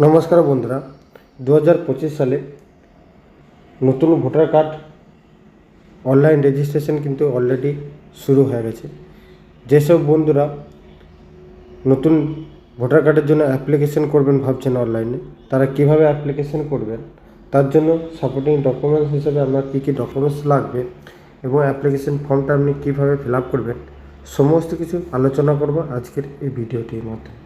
নমস্কার বন্ধুরা দু হাজার পঁচিশ সালে নতুন ভোটার কার্ড অনলাইন রেজিস্ট্রেশন কিন্তু অলরেডি শুরু হয়ে গেছে। যেসব বন্ধুরা নতুন ভোটার কার্ডের জন্য অ্যাপ্লিকেশন করবেন ভাবছেন অনলাইনে তারা কীভাবে অ্যাপ্লিকেশন করবেন, তার জন্য সাপোর্টিং ডকুমেন্টস হিসেবে আপনার কী কী ডকুমেন্টস লাগবে এবং অ্যাপ্লিকেশন ফর্মটা আপনি কীভাবে ফিল আপ করবেন, সমস্ত কিছু আলোচনা করব আজকের এই ভিডিওটির মধ্যে।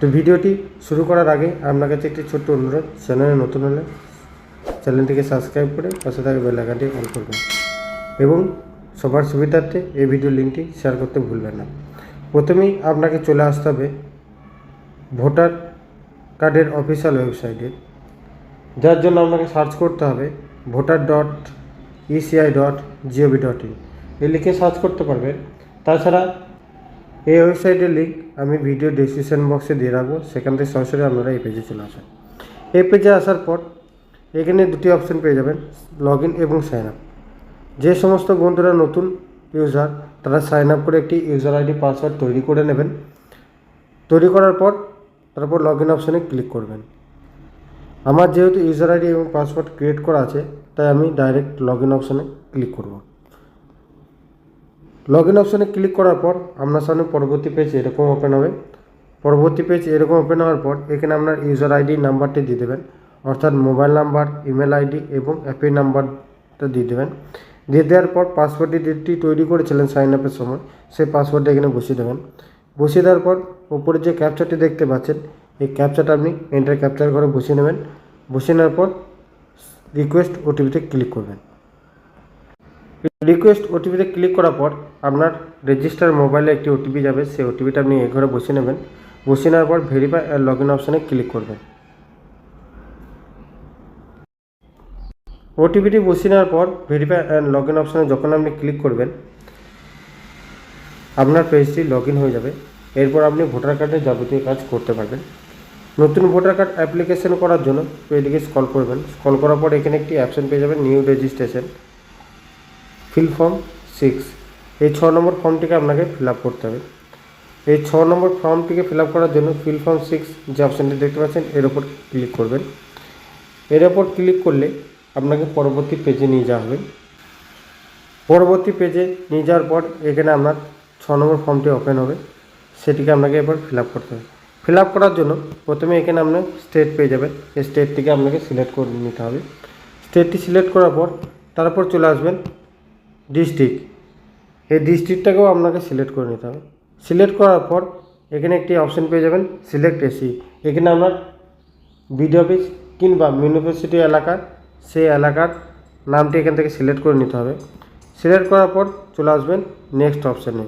তো ভিডিওটি শুরু করার আগে আপনার কাছে একটি ছোট্ট অনুরোধ, চ্যানেলে নতুন হলে চ্যানেলটিকে সাবস্ক্রাইব করে পাশে থাকা বেল আইকনটি অন করবেন। এবং সবার সুবিধার্থে এই ভিডিও লিঙ্কটি শেয়ার করতে ভুলবেন না। প্রথমেই আপনাকে চলে আসতে হবে ভোটার কার্ডের অফিসিয়াল ওয়েবসাইটে, যার জন্য আপনাকে সার্চ করতে হবে voter dot ECI dot gov dot in. এই লিখে সার্চ করতে পারবেন। তাছাড়া এই ওয়েবসাইটের লিঙ্ক আমি ভিডিও ডিসক্রিপশন বক্সে দিয়ে রাখব। সেখান থেকে সরাসরি আপনারা এই পেজে চলে আসেন। এই পেজে আসার পর এখানে দুটি অপশন পেয়ে যাবেন লগ এবং সাইন আপ যে সমস্ত বন্ধুরা নতুন ইউজার তারা সাইন আপ করে একটি ইউজার আইডি পাসওয়ার্ড তৈরি করে নেবেন। তৈরি করার পর তারপর লগ ইন অপশানে ক্লিক করবেন। আমার যেহেতু ইউজার আইডি এবং পাসওয়ার্ড ক্রিয়েট করা আছে, তাই আমি ডাইরেক্ট লগ ইন অপশানে ক্লিক করব। লগ ইন অপশানে ক্লিক করার পর আপনার সামনে পরবর্তী পেজ এরকম ওপেন হবে। পরবর্তী পেজ এরকম ওপেন হওয়ার পর এখানে আপনার ইউজার আইডি নাম্বারটি দিয়ে দেবেন, অর্থাৎ মোবাইল নাম্বার ইমেল আইডি এবং অ্যাপি নাম্বারটা দিয়ে দেবেন। দিয়ে দেওয়ার পর পাসওয়ার্ডটি যেটি তৈরি করেছিলেন সাইন আপের সময়, সেই পাসওয়ার্ডটা এখানে বসিয়ে দেবেন। বসিয়ে দেওয়ার পর উপরে যে ক্যাপচারটি দেখতে পাচ্ছেন, এই ক্যাপচারটা আপনি এন্টার ক্যাপচার করে বসিয়ে নেবেন। বসিয়ে নেওয়ার পর রিকোয়েস্ট ওটিপিতে ক্লিক করবেন। রিকোয়েস্ট ওটিপিতে ক্লিক করার পর আপনার রেজিস্টার মোবাইলে একটি ওটিপি যাবে, সেই ওটিপিটা আপনি এ ঘরে বসিয়ে নেবেন। বসিয়ে নেওয়ার পর ভেরিফাই আর লগ ইন অপশানে ক্লিক করবেন ওটিপিটি বসিয়ে নেওয়ার পর ভেরিফাই অ্যান্ড লগ ইন অপশানে যখন আপনি ক্লিক করবেন, আপনার পেজটি লগ হয়ে যাবে। এরপর আপনি ভোটার কার্ডের যাবতীয় কাজ করতে পারবেন। নতুন ভোটার কার্ড অ্যাপ্লিকেশন করার জন্য পেজটিকে স্কল করবেন। স্কল করার পর এখানে একটি অ্যাপশন পেয়ে যাবেন new registration fill form six এই ছ নম্বর ফর্মটিকে আপনাকে ফিল করতে হবে। এই ছ নম্বর ফর্মটিকে ফিল করার জন্য ফিল ফর্ম সিক্স যে অপশানটি দেখতে পাচ্ছেন, এর ওপর ক্লিক করবেন। এর ওপর ক্লিক করলে আপনাকে পরবর্তী পেজে নিয়ে যাওয়া হবে। পরবর্তী পেজে নিয়ে যাওয়ার পর এখানে আপনার ছ নম্বর ফর্মটি ওপেন হবে। সেটিকে আপনাকে এবার ফিল করতে হবে। ফিল করার জন্য প্রথমে এখানে আপনার স্টেট পেয়ে যাবেন। এই স্টেটটিকে আপনাকে সিলেক্ট করে নিতে হবে। স্টেটটি সিলেক্ট করার পর তারপর চলে আসবেন ডিস্ট্রিক্ট। এই ডিস্ট্রিক্টটাকেও আপনাকে সিলেক্ট করে নিতে হবে। সিলেক্ট করার পর এখানে একটি অপশন পেয়ে যাবেন সিলেক্ট এসি এখানে আপনার বিডি অফিস কিংবা মিউনিভার্সিটি এলাকা সেই এলাকার নামটি এখান থেকে সিলেক্ট করে নিতে হবে। সিলেক্ট করার পর চলে আসবেন নেক্সট অপশানে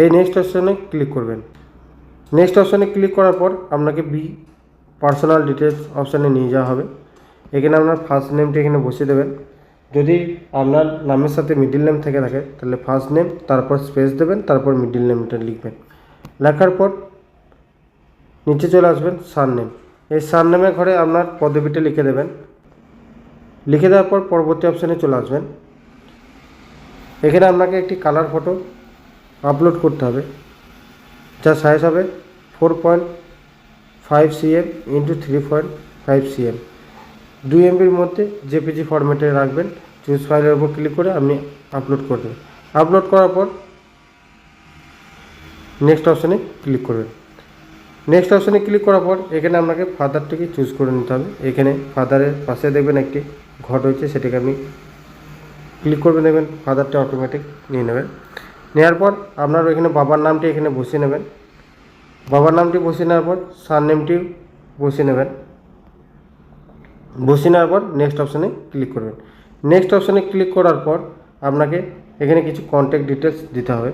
এই নেক্সট অপশানে ক্লিক করবেন। নেক্সট অপশানে ক্লিক করার পর আপনাকে বি পার্সোনাল ডিটেলস অপশানে নিয়ে যাওয়া হবে। এখানে আপনার ফার্স্ট নেমটি এখানে বসিয়ে দেবেন। যদি আপনার নামের সাথে মিডিল নেম থেকে থাকে, তাহলে ফার্স্ট নেম তারপর স্পেস দেবেন, তারপর মিডিল নেমটা লিখবেন। লেখার পর নিচে চলে আসবেন সার নেম এই সার নেমের ঘরে আপনার পদবিটা লিখে দেবেন। লিখে দেওয়ার পর পরবর্তী অপশানে চলে আসবেন। এখানে আপনাকে একটি কালার ফটো আপলোড করতে হবে। যার সাইজ হবে four point five CM into three point five CM দুই এমবির মধ্যে জেপিজি ফরম্যাটে রাখবেন। চুজ ফাইলের উপর ক্লিক করে আপনি আপলোড করে দেবেন আপলোড করার পর নেক্সট অপশানে ক্লিক করবেন। নেক্সট অপশানে ক্লিক করার পর এখানে আপনাকে ফাদারটিকে চুজ করে নিতে হবে। এখানে ফাদারের পাশে দেখবেন একটি ঘট হয়েছে সেটাকে আপনি ক্লিক করবেন, দেখবেন ফাদারটা অটোমেটিক নিয়ে নেবেন। নেওয়ার পর আপনার এখানে বাবার নামটি এখানে বসিয়ে নেবেন। বাবার নামটি বসিয়ে নেওয়ার পর সার নেমটি বসিয়ে নেবেন। বসিয়ে নেওয়ার পর নেক্সট অপশানে ক্লিক করবেন। নেক্সট অপশানে ক্লিক করার পর আপনাকে এখানে কিছু কন্ট্যাক্ট ডিটেলস দিতে হবে।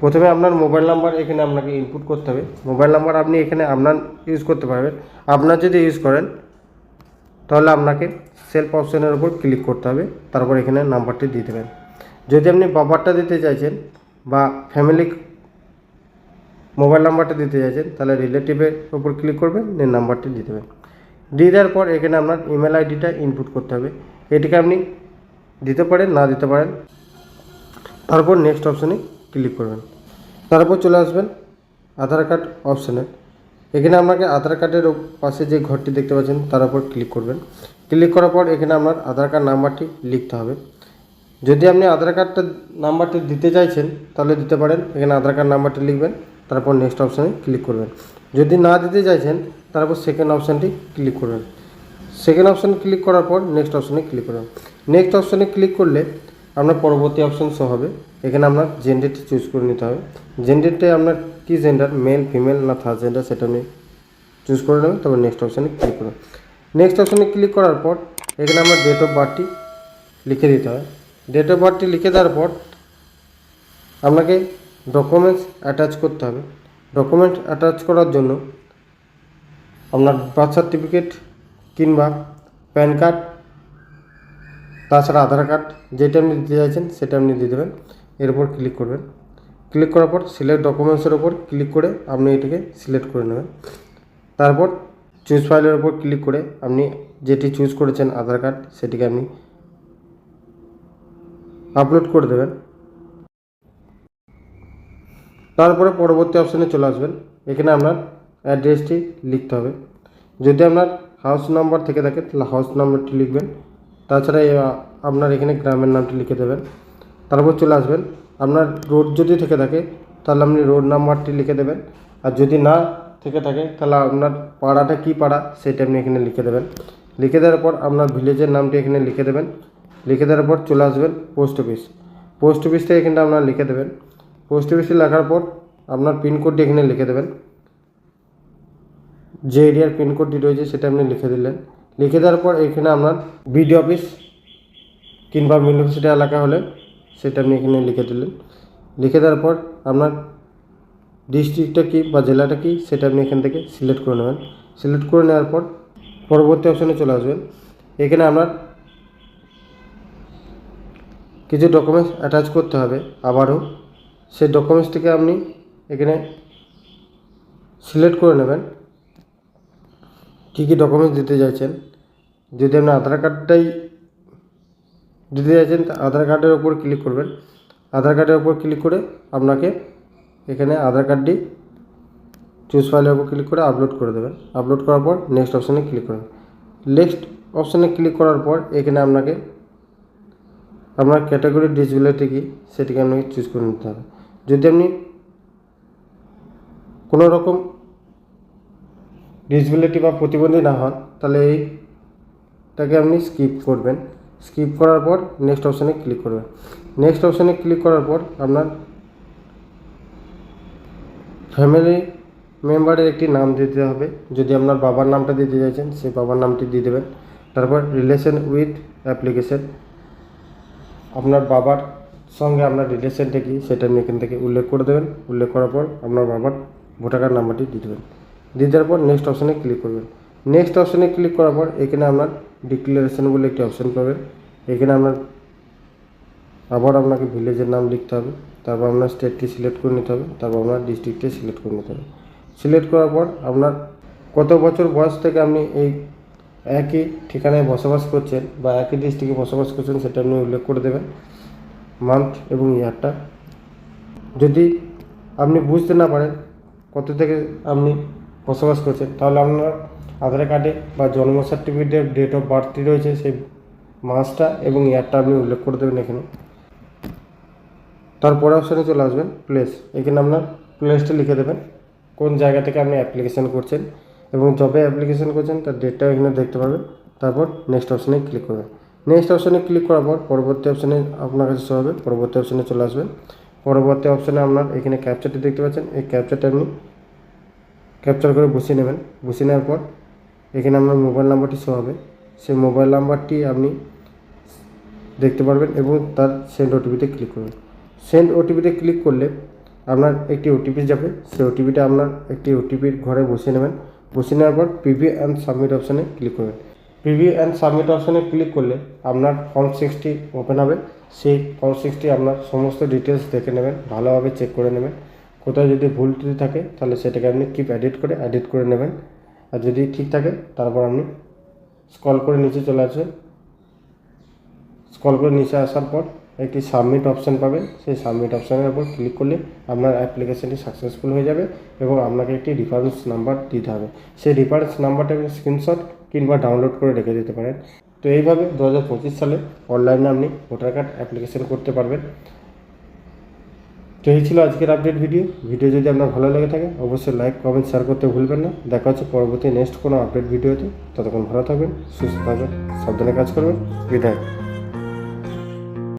প্রথমে আপনার মোবাইল নাম্বার এখানে আপনাকে ইনপুট করতে হবে। মোবাইল নাম্বার আপনি এখানে আপনার ইউজ করতে পারবেন। আপনার যদি ইউজ করেন, তাহলে আপনাকে সেলফ অপশানের উপর ক্লিক করতে হবে। তারপর এখানে নাম্বারটি দিয়ে দেবেন। যদি আপনি বাবারটা দিতে চাইছেন বা ফ্যামিলি মোবাইল নাম্বারটা দিতে চাইছেন, তাহলে রিলেটিভের উপর ক্লিক করবেন দেন নাম্বারটি দিয়ে দেবেন। দিয়ে দেওয়ার পর এখানে আপনার ইমেল আইডিটা ইনপুট করতে হবে। এটিকে আপনি দিতে পারেন, না দিতে পারেন। তারপর নেক্সট অপশানে ক্লিক করবেন। তারপর চলে আসবেন আধার কার্ড অপশানে এখানে আপনাকে আধার কার্ডের পাশে যে ঘরটি দেখতে পাচ্ছেন, তার উপর ক্লিক করবেন। ক্লিক করার পর এখানে আপনার আধার কার্ড নাম্বারটি লিখতে হবে। যদি আপনি আধার কার্ডটা নাম্বারটি দিতে চাইছেন, তাহলে দিতে পারেন। এখানে আধার কার্ড নাম্বারটি লিখবেন, তারপর নেক্সট অপশানে ক্লিক করবেন। যদি না দিতে চাইছেন তারপর সেকেন্ড অপশানটি ক্লিক করবেন। সেকেন্ড অপশানে ক্লিক করার পর নেক্সট অপশানে ক্লিক করবেন। নেক্সট অপশানে ক্লিক করলে আপনার পরবর্তী অপশান শো হবে। এখানে আপনার জেন্ডারটি চুজ করে নিতে হবে। জেন্ডারটা আপনার কী জেন্ডার মেল ফিমেল না থার্ড জেন্ডার সেটা আপনি চুজ করে নেবেন, তারপর নেক্সট অপশানে ক্লিক করুন নেক্সট অপশানে ক্লিক করার পর এখানে আমার ডেট অফ বার্থটি লিখে দিতে হয় ডেট অফ বার্থটি লিখে দেওয়ার পর আপনাকে ডকুমেন্টস অ্যাটাচ করতে হবে। ডকুমেন্ট অ্যাটাচ করার জন্য আপনার বার্থ সার্টিফিকেট কিংবা প্যান কার্ড তাছাড়া আধার কার্ড যেটা আপনি দিতে চাইছেন সেটা আপনি দিয়ে দেবেন। এর উপর ক্লিক করবেন। ক্লিক করার পর সিলেক্ট ডকুমেন্টসের উপর ক্লিক করে আপনি এটাকে সিলেক্ট করে নেবেন। তারপর চুজ ফাইলের উপর ক্লিক করে আপনি যেটি চুজ করেছেন আধার কার্ড সেটিকে আপনি আপলোড করে দেবেন। তারপরে পরবর্তী অপশানে চলে আসবেন। এখানে আপনার অ্যাড্রেসটি লিখতে হবে। যদি আপনার হাউস নাম্বার থেকে থাকে, তাহলে হাউস নাম্বারটি লিখবেন। তাছাড়া আপনার এখানে গ্রামের নামটি লিখে দেবেন। তারপর চলে আসবেন। আপনার রোড যদি থেকে থাকে, তাহলে আপনি রোড নাম্বারটি লিখে দেবেন। আর যদি না থেকে থাকে, তাহলে আপনার পাড়াটা কী পাড়া, সেটা আপনি এখানে লিখে দেবেন। লিখে দেওয়ার পর আপনার ভিলেজের নামটি এখানে লিখে দেবেন। লিখে দেওয়ার পর চলে আসবেন পোস্ট অফিস পোস্ট অফিস থেকে এখানটা আপনার লিখে দেবেন। পোস্ট অফিসে লেখার পর আপনার পিনকোডটি এখানে লিখে দেবেন। যে এরিয়ার পিনকোডটি রয়েছে সেটা আপনি লিখে দিলেন। লিখে দেওয়ার পর এখানে আপনার বিডি অফিস কিংবা মিউনিভার্সিটি এলাকা হলে সেটা আপনি এখানে লিখে দিলেন। লিখে দেওয়ার পর আপনার ডিস্ট্রিক্টটা কী বা জেলাটা কী সেটা আপনি এখান থেকে সিলেক্ট করে নেবেন। সিলেক্ট করে নেওয়ার পর পরবর্তী অপশানে চলে আসবেন। এখানে আপনার কিছু ডকুমেন্টস অ্যাটাচ করতে হবে আবারও। সেই ডকুমেন্টসটিকে আপনি এখানে সিলেক্ট করে নেবেন। কী কী ডকুমেন্টস দিতে চাইছেন? যদি আপনি আধার কার্ডটাই দিতে চাইছেন আধার কার্ডের ওপর ক্লিক করবেন। আধার কার্ডের ওপর ক্লিক করে আপনাকে এখানে আধার কার্ডটি চুজ ফাইলের ওপর ক্লিক করে আপলোড করে দেবেন। আপলোড করার পর নেক্সট অপশানে ক্লিক করবেন। নেক্সট অপশানে ক্লিক করার পর এখানে আপনাকে, আপনার ক্যাটাগরি ডিসবিলিটি কি, সেটিকে আপনাকে চুজ করে নিতে হবে। যদি আপনি কোনো রকম ডিসবিলিটি বা প্রতিবন্ধী না হন, তাহলে এইটাকে আপনি স্কিপ করবেন। স্কিপ করার পর নেক্সট অপশানে ক্লিক করবেন। নেক্সট অপশানে ক্লিক করার পর আপনার ফ্যামিলি মেম্বারের একটি নাম দিতে হবে। যদি আপনার বাবার নামটা দিতে চাইছেন, সেই বাবার নামটি দিয়ে দেবেন। তারপর রিলেশন উইথ অ্যাপ্লিকেশন আপনার বাবার সঙ্গে আপনার রিলেশনটা কী, সেটা আপনি এখান থেকে উল্লেখ করে দেবেন। উল্লেখ করার পর আপনার বাবার ভোটার কার্ড নাম্বারটি দিয়ে দেবেন। দিয়ে দেওয়ার পর নেক্সট অপশানে ক্লিক করবেন। নেক্সট অপশানে ক্লিক করার পর এখানে আপনার ডিক্লারেশন বলে একটি অপশান পাবেন। এখানে আপনার আবার আপনাকে ভিলেজের নাম লিখতে হবে। তারপর আপনার স্টেটটি সিলেক্ট করে নিতে হবে। তারপর আপনার ডিস্ট্রিক্টটি সিলেক্ট করে নিতে হবে। সিলেক্ট করার পর আপনার কত বছর বয়স থেকে আপনি এই একই ঠিকানায় বসবাস করছেন বা একই ডিস্ট্রিক্টে বসবাস করছেন সেটা আপনি উল্লেখ করে দেবেন। মান্থ এবং ইয়ারটা যদি আপনি বুঝতে না পারেন কত থেকে আপনি বসবাস করছেন তাহলে আপনার আধার কার্ডে বা জন্ম সার্টিফিকেটের ডেট অফ বার্থটি রয়েছে, সেই মাসটা এবং ইয়ারটা আপনি উল্লেখ করে দেবেন এখানে। তারপরে অপশানে চলে আসবেন প্লেস এখানে আপনার প্লেসটা লিখে দেবেন, কোন জায়গা থেকে আপনি অ্যাপ্লিকেশান করছেন এবং যবে অ্যাপ্লিকেশান করছেন তার ডেটটাও এখানে দেখতে পাবেন তারপর নেক্সট অপশানে ক্লিক করবেন। নেক্সট অপশানে ক্লিক করার পর পরবর্তী অপশানে আপনার কাছে হবে, পরবর্তী অপশানে চলে আসবেন। পরবর্তী অপশানে আপনার এখানে ক্যাপচারটি দেখতে পাচ্ছেন। এই ক্যাপচারটা আপনি ক্যাপচার করে বসিয়ে নেবেন। বসিয়ে নেওয়ার পর এখানে আপনার মোবাইল নাম্বারটি শো হবে। সেই মোবাইল নাম্বারটি আপনি দেখতে পারবেন এবং তার সেন্ড ওটিপিতে ক্লিক করবেন। সেন্ড ওটিপিতে ক্লিক করলে আপনার একটি ওটিপি যাবে। সেই ওটিপিটা আপনার একটি ওটিপির ঘরে বসিয়ে নেবেন। বসিয়ে নেওয়ার পর প্রিভিউ অ্যান্ড সাবমিট অপশানে ক্লিক করবেন। প্রিভিউ অ্যান্ড সাবমিট অপশানে ক্লিক করলে আপনার ফর্ম সিক্সটি ওপেন হবে। সেই ফর্ম সিক্সটি আপনার সমস্ত ডিটেলস দেখে নেবেন। ভালোভাবে চেক করে নেবেন। কোথাও যদি ভুল ত্রুটি থাকে, তাহলে সেটাকে আপনি কিপ এডিট করে এডিট করে নেবেন। আর যদি ঠিক থাকে, তারপর আপনি স্কল করে নিচে চলে আসবেন। স্কল করে নিচে আসার পর একটি সাবমিট অপশান পাবেন। সেই সাবমিট অপশানের উপর ক্লিক করলে আপনার অ্যাপ্লিকেশনটি সাকসেসফুল হয়ে যাবে এবং আপনাকে একটি রেফারেন্স নাম্বার দিতে হবে। সেই রেফারেন্স নাম্বারটা আপনি স্ক্রিনশট কিংবা ডাউনলোড করে রেখে দিতে পারেন। তো এইভাবে দু হাজার পঁচিশ সালে অনলাইনে আপনি ভোটার কার্ড অ্যাপ্লিকেশন করতে পারবেন। তো এই ছিল আজকের আপডেট ভিডিও ভিডিও যদি আপনার ভালো লেগে থাকে, অবশ্যই লাইক কমেন্ট শেয়ার করতে ভুলবেন না। দেখা হচ্ছে পরবর্তী নেক্সট কোনো আপডেট ভিডিওতে ততক্ষণ ভালো থাকবেন, সুস্থ থাকবেন, সাবধানে কাজ করবেন। বিদায়।